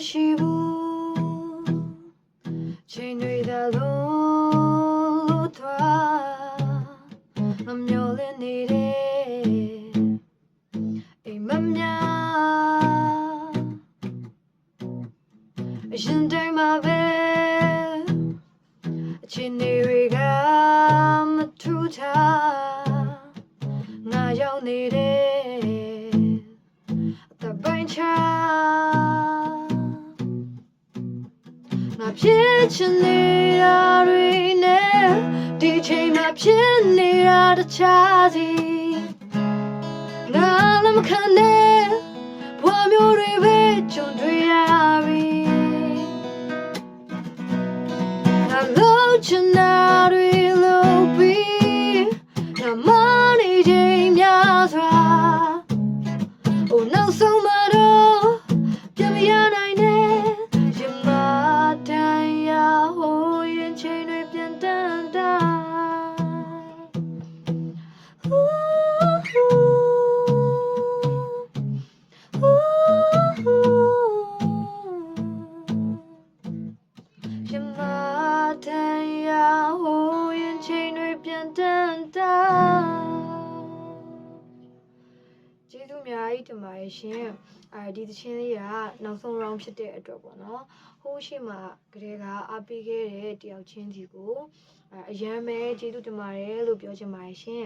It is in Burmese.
မရှိဘူးချိန်တွေသာလို့သွားအမျော်လင့်နေတဲ့အိမ်မများအရှင်တိုင်းမှာပဲအချင်းတွေကမထူးထားငါရောက်နေတဲ့အ ဖြစ်ချင်နေတာတွေနဲ့ဒီချိန်မှာဖြစ်နေတာတခြားစီငါလည်းမခံနဲ့ဘဝမျိုးတွေပဲကြုံတွေ့ရပြီငါလို့ချင် မတန်ရဟိုရင်ချိန်တွေပြန်တန်တာကျေးဇူးအများကြီးတင်ပါတယ်ရှင်အဲဒီသချင်းလေးကနောက်ဆုံး round ဖြစ်တဲ့အတွက်ပေါ့နော်ဟိုးရှိမှကလေးကအားပေးခဲ့တဲ့တယောက်ချင်းစီကိုအဲအရန်ပဲကျေးဇူးတင်ပါတယ်လို့ပြောချင်ပါတယ်ရှင်